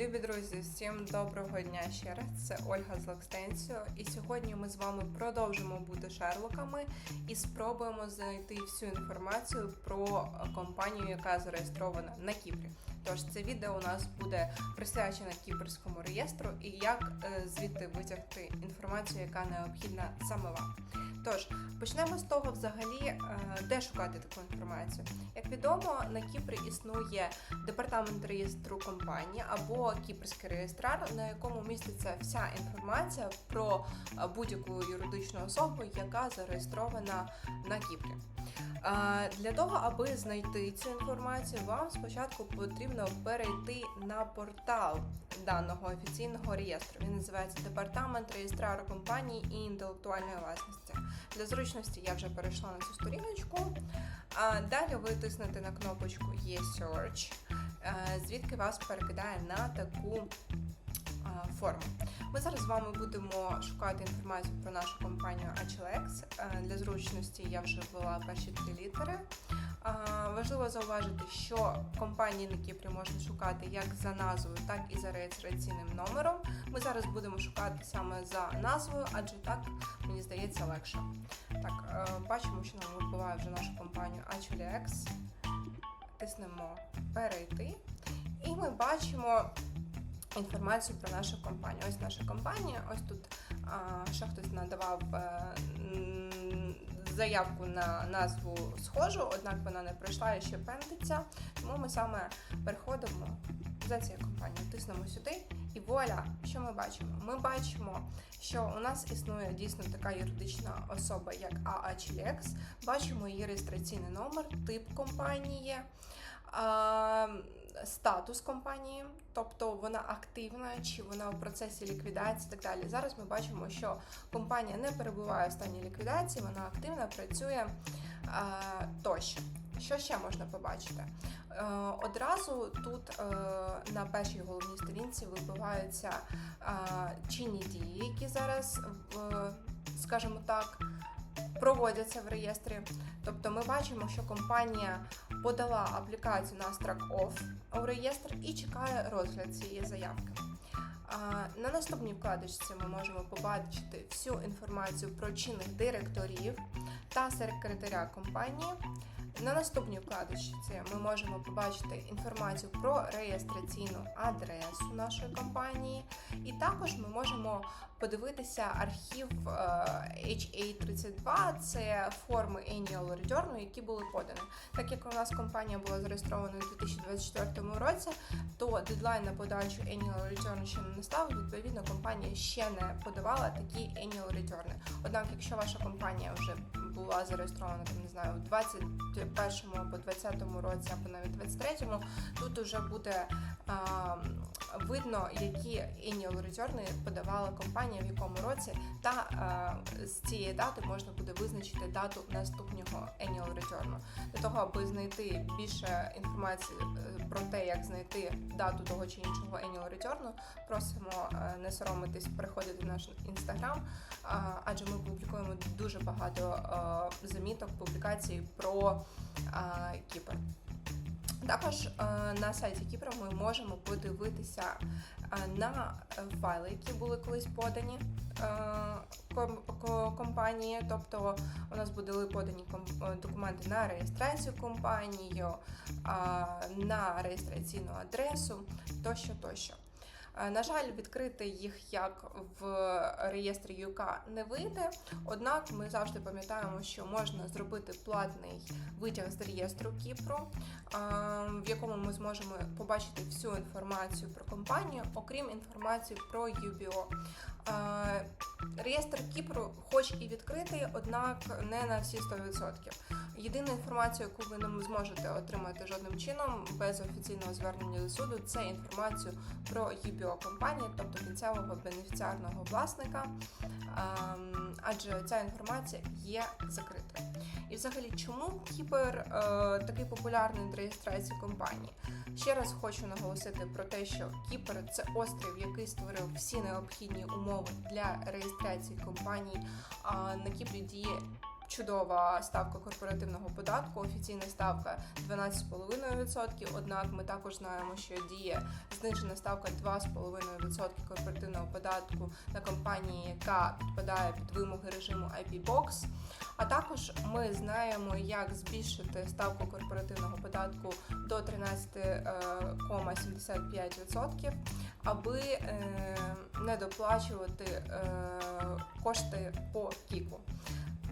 Любі друзі, всім доброго дня ще раз. Це Ольга з Лакстенсіо. І сьогодні ми з вами продовжимо бути шерлоками і спробуємо знайти всю інформацію про компанію, яка зареєстрована на Кіпрі. Тож це відео у нас буде присвячене кіпрському реєстру і як е, звідти витягти інформацію, яка необхідна саме вам. Тож почнемо з того, взагалі, е, де шукати таку інформацію. Як відомо, на Кіпрі існує департамент реєстру компанії або кіпрський реєстрар, на якому міститься вся інформація про е, будь-яку юридичну особу, яка зареєстрована на Кіпрі. Для того, аби знайти цю інформацію, вам спочатку потрібно перейти на портал даного офіційного реєстру. Він називається Департамент реєстрару компаній і інтелектуальної власності. Для зручності я вже перейшла на цю сторіночку. Далі ви тиснете на кнопочку Є-Search, е, звідки вас перекидає на таку форму. Ми зараз з вами будемо шукати інформацію про нашу компанію HLX. Е, Для зручності я вже ввела перші три літери. Важливо зауважити, що компанії на Кіпрі можна шукати як за назвою, так і за реєстраційним номером. Ми зараз будемо шукати саме за назвою, адже так мені здається легше. Так, е, бачимо, що нам вибиває вже нашу компанію HLX. Тиснемо перейти, і ми бачимо інформацію про нашу компанію. Ось наша компанія. Ось тут а, ще хтось надавав е, м, заявку на назву схожу, однак вона не пройшла і ще пендиться. Тому ми саме переходимо за цією компанією, тиснемо сюди. І вуаля, що ми бачимо? Ми бачимо, що у нас існує дійсно така юридична особа, як AHLX. Бачимо її реєстраційний номер, тип компанії, а, статус компанії, тобто вона активна чи вона в процесі ліквідації і так далі. Зараз ми бачимо, що компанія не перебуває в стані ліквідації, вона активно працює а, тощо. Що ще можна побачити? Е, одразу тут е, на першій головній сторінці вибиваються е, чинні дії, які зараз, скажімо так, проводяться в реєстрі. Тобто ми бачимо, що компанія подала аплікацію на страк оф у реєстр і чекає розгляд цієї заявки. На наступній вкладочці ми можемо побачити всю інформацію про чинних директорів та секретаря компанії. На наступній вкладочці ми можемо побачити інформацію про реєстраційну адресу нашої компанії, і також ми можемо подивитися архів е, HA32, це форми Annual Return, які були подані. Так як у нас компанія була зареєстрована у 2024 році, то дедлайн на подачу Annual Return ще не настав. Відповідно, компанія ще не подавала такі Annual Return. Однак, якщо ваша компанія вже була зареєстрована там, не знаю, у 21 або 20 році, або навіть 23-му, тут вже буде а, видно, які annual return подавала компанія в якому році, та а, з цієї дати можна буде визначити дату наступного annual return. Для того, аби знайти більше інформації е, про те, як знайти дату того чи іншого annual return, просимо е, не соромитись переходити в наш інстаграм, адже ми публікуємо дуже багато е, заміток, публікацій про е, Кіпр. Також е, на сайті Кіпра ми можемо подивитися е, на е, файли, які були колись подані е, компанії. Тобто у нас були подані е, документи на реєстрацію компанію, е, на реєстраційну адресу тощо тощо. Е, На жаль, відкрити їх як в реєстрі ЮК не вийде. Однак ми завжди пам'ятаємо, що можна зробити платний витяг з реєстру Кіпру, е, в якому ми зможемо побачити всю інформацію про компанію, окрім інформації про UBO. Е, Реєстр Кіпру, хоч і відкритий, однак не на всі 100%. Єдину інформацію, яку ви не зможете отримати жодним чином без офіційного звернення до суду, це інформацію про UBO компанії, тобто кінцевого бенефіціарного власника, ем, адже ця інформація є закритою. І взагалі, чому Кіпр е, такий популярний для реєстрації компанії? Ще раз хочу наголосити про те, що Кіпр це острів, який створив всі необхідні умови для реєстрації компаній. На Кіпрі діє чудова ставка корпоративного податку. Офіційна ставка 12,5%. Однак ми також знаємо, що діє знижена ставка 2,5% корпоративного податку на компанії, яка підпадає під вимоги режиму IP Box. А також ми знаємо, як збільшити ставку корпоративного податку до 13,75%, аби е, не доплачувати е, кошти по кіку.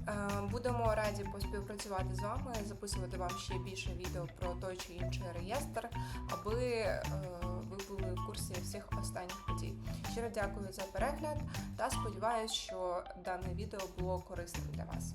Е, Будемо раді поспівпрацювати з вами, записувати вам ще більше відео про той чи інший реєстр, аби е, ви були в курсі всіх останніх подій. Щиро дякую за перегляд та сподіваюся, що дане відео було корисним для вас.